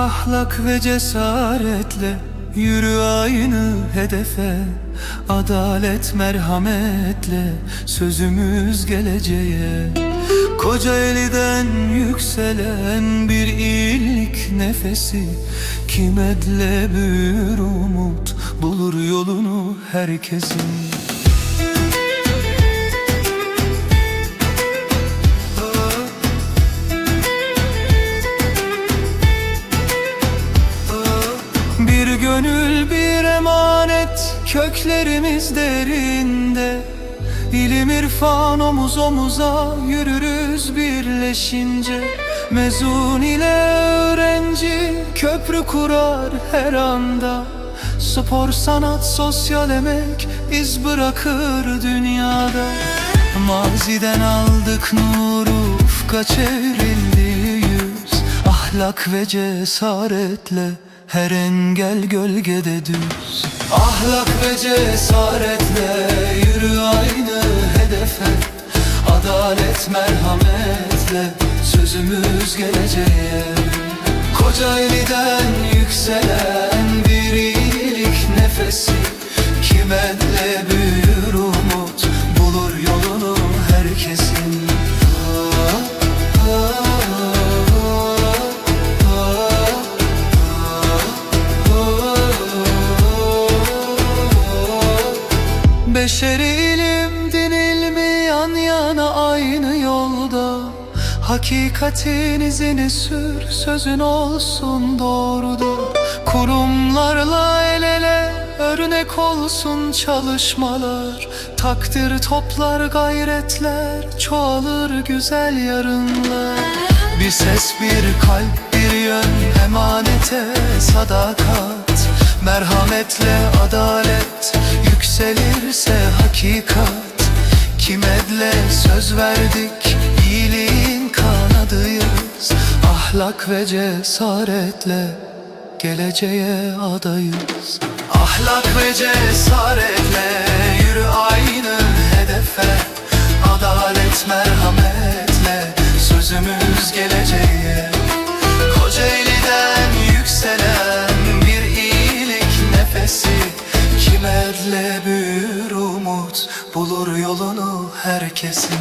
Ahlak ve cesaretle yürü aynı hedefe. Adalet merhametle sözümüz geleceğe. Kocaeli'den yükselen bir iyilik nefesi. Kimedle büyür umut bulur yolunu herkesin Bir gönül bir emanet Köklerimiz derinde. İlim irfan omuz omuza Yürürüz birleşince. Mezun ile öğrenci Köprü kurar her anda. Spor, sanat, sosyal emek iz bırakır dünyada. Maziden aldık nuru ufka çevrildi yüz. Ahlak ve cesaretle her engel gölgede düz. Ahlak ve cesaretle yürü aynı hedefe. Adalet merhametle sözümüz geleceğe. Kocaeli'den yükselen bir iyilik nefesi. Kimenle Beşeri ilim din ilmi yan yana aynı yolda? Hakikatin izini sür sözün olsun doğruda. Kurumlarla el ele örnek olsun çalışmalar. Takdir toplar gayretler çoğalır güzel yarınlar. Bir ses bir kalp bir yön emanete sadakat. Merhametle adalet yükselirse hakikat Kimedle söz verdik iyiliğin kanadıyız. Ahlak ve cesaretle geleceğe adayız. Ahlak ve cesaretle yürü aynı hedefe. Adalet merhametle sözümüz geleceğe. Kocaeli'den yükselen bir iyilik nefesi Kimerle büyür umut bulur yolunu herkesin